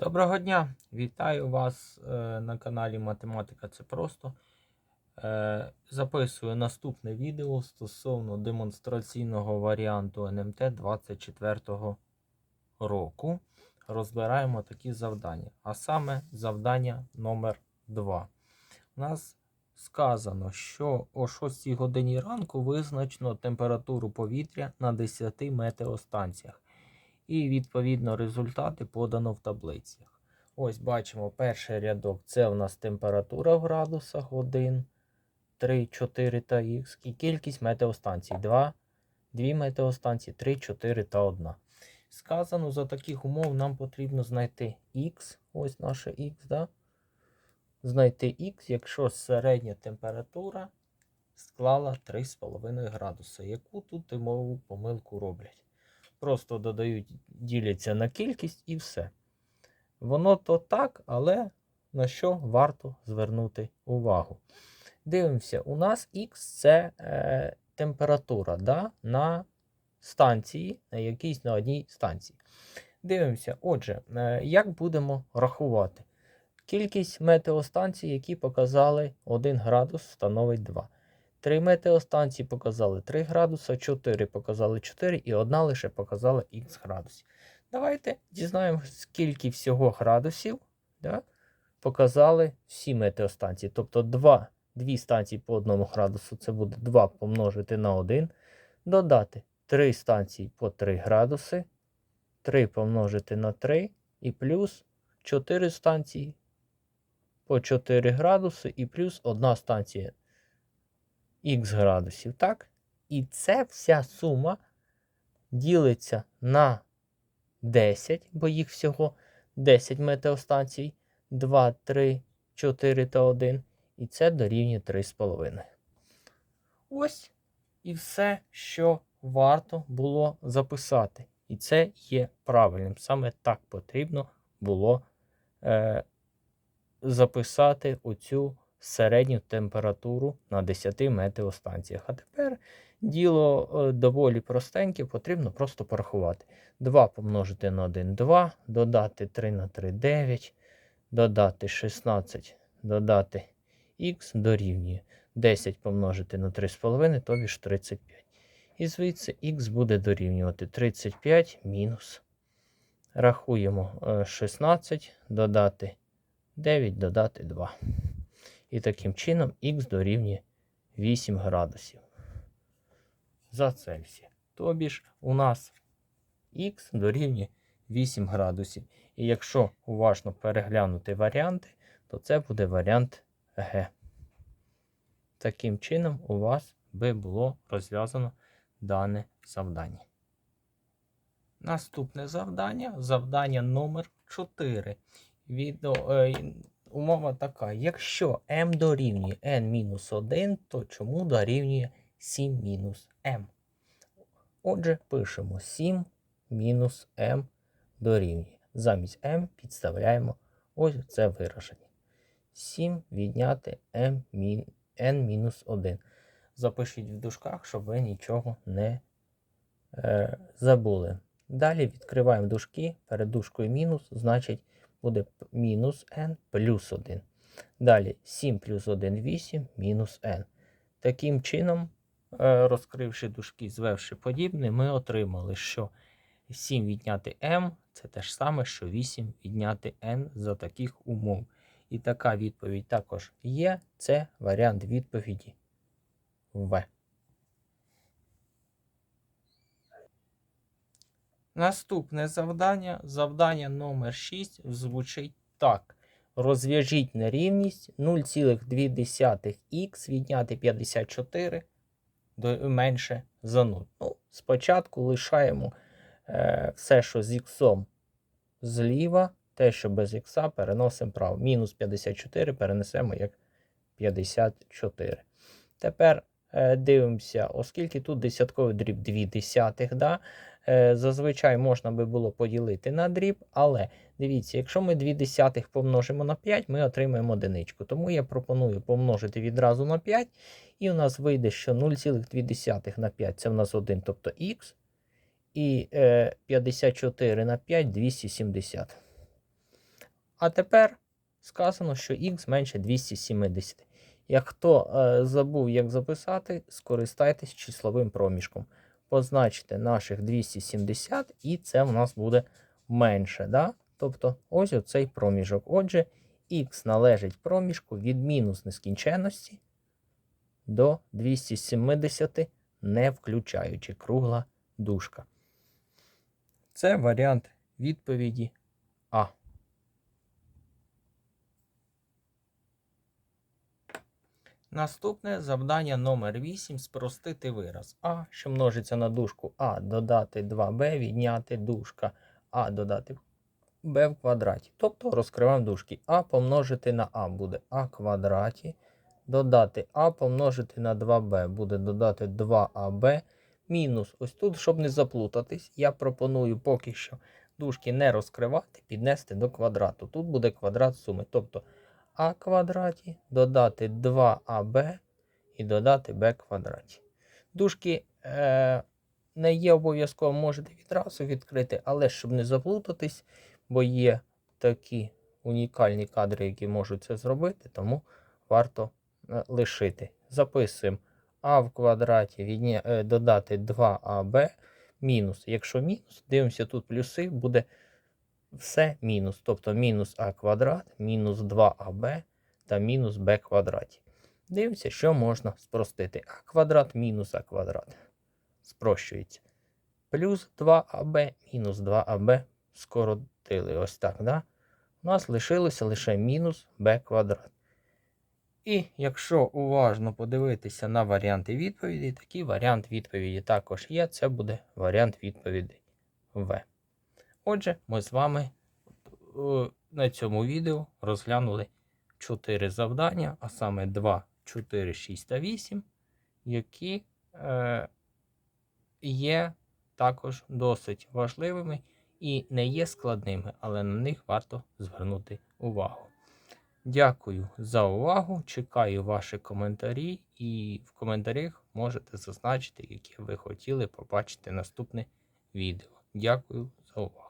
Доброго дня! Вітаю вас е, на каналі Математика Це Просто. Е, записую наступне відео стосовно демонстраційного варіанту НМТ 24 року. Розбираємо такі завдання. А саме завдання номер 2 У нас сказано, що о 6 годині ранку визначено температуру повітря на 10 метеостанціях. І відповідно результати подано в таблицях. Ось бачимо перший рядок це у нас температура в градусах 1, 3, 4 та х. І кількість метеостанцій 2, 2 метеостанції, 3, 4 та 1. Сказано, за таких умов нам потрібно знайти х, ось наше х, да? знайти х, якщо середня температура склала 3,5 градуса. Яку тут тимову помилку роблять? Просто додають, діляться на кількість і все. Воно то так, але на що варто звернути увагу. Дивимося, у нас Х це е, температура да, на станції, на якійсь на одній станції. Дивимося, отже, е, як будемо рахувати? Кількість метеостанцій, які показали 1 градус, становить 2. Три метеостанції показали 3 градуса, 4 показали 4 і одна лише показала х градусів. Давайте дізнаємося, скільки всього градусів да, показали всі метеостанції. Тобто 2, 2 станції по 1 градусу це буде 2 помножити на 1. Додати 3 станції по 3 градуси. 3 помножити на 3 і плюс 4 станції по 4 градуси і плюс 1 станція х градусів, так? І це вся сума ділиться на 10, бо їх всього 10 метеостанцій, 2, 3, 4 та 1. І це дорівнює 3,5. Ось і все, що варто було записати. І це є правильним. Саме так потрібно було е, записати оцю середню температуру на 10 метеостанціях. А тепер діло е, доволі простеньке, потрібно просто порахувати. 2 помножити на 1 2, додати 3 на 3 9, додати 16, додати х дорівнює 10 помножити на 3,5, тобі ж 35. І звідси х буде дорівнювати 35 мінус. Рахуємо 16, е, додати 9, додати 2. І таким чином х дорівнює 8 градусів за Цельсія. Тобі ж у нас х дорівнює 8 градусів. І якщо уважно переглянути варіанти, то це буде варіант Г. Таким чином, у вас би було розв'язано дане завдання. Наступне завдання завдання номер 4. Відео, е, умова така: якщо m дорівнює n-1, то чому дорівнює 7 мінус m? Отже, пишемо 7 мінус m дорівнює. Замість m підставляємо ось це вираження. 7 відняти n-1. Запишіть в дужках, щоб ви нічого не е, забули. Далі відкриваємо дужки, перед дужкою мінус, значить буде мінус n плюс 1. Далі 7 плюс 1 8 мінус n. Таким чином, е, розкривши дужки, звевши подібне, ми отримали, що 7 відняти m це те ж саме, що 8 відняти n за таких умов. І така відповідь також є. Це варіант відповіді В. Наступне завдання, завдання номер 6 звучить так. Розв'яжіть нерівність 0,2х відняти 54 до менше за 0. Ну, Спочатку лишаємо е, все, що з х зліва, те, що без х, переносимо право. Мінус 54 перенесемо як 54. Тепер дивимося, оскільки тут десятковий дріб 2 десятих, да, Е, зазвичай можна би було поділити на дріб, але дивіться, якщо ми 2 десятих помножимо на 5, ми отримаємо одиничку. Тому я пропоную помножити відразу на 5, і у нас вийде, що 0,2 на 5 це в нас 1, тобто х. І 54 е, на 5 270. А тепер сказано, що х менше 270. Як хто е, забув, як записати, скористайтесь числовим проміжком. Позначте наших 270, і це в нас буде менше. Да? Тобто ось оцей проміжок. Отже, х належить проміжку від мінус нескінченності до 270, не включаючи кругла дужка. Це варіант відповіді А. Наступне завдання номер 8 спростити вираз А, що множиться на дужку А додати 2b, відняти дужка А додати b в квадраті. Тобто розкриваємо дужки. А помножити на А буде А квадраті. Додати А помножити на 2b буде додати 2аб. Мінус. Ось тут, щоб не заплутатись, я пропоную поки що дужки не розкривати, піднести до квадрату. Тут буде квадрат суми. Тобто а квадраті, додати 2аб і додати b квадраті. Дужки е, не є обов'язково, можете відразу відкрити, але щоб не заплутатись, бо є такі унікальні кадри, які можуть це зробити, тому варто е, лишити. Записуємо а в квадраті відня... е, додати 2аб мінус. Якщо мінус, дивимося тут плюси, буде все мінус. Тобто мінус а квадрат, мінус 2аб та мінус b квадраті. Дивимося, що можна спростити. а квадрат мінус а квадрат. Спрощується. Плюс 2аб мінус 2аб скоротили. Ось так. Да? У нас лишилося лише мінус b квадрат. І якщо уважно подивитися на варіанти відповіді, такий варіант відповіді також є. Це буде варіант відповіді В. Отже, ми з вами е, на цьому відео розглянули 4 завдання, а саме 2, 4, 6 та 8, які е, є також досить важливими і не є складними, але на них варто звернути увагу. Дякую за увагу. Чекаю ваші коментарі, і в коментарях можете зазначити, які ви хотіли побачити наступне відео. Дякую за увагу.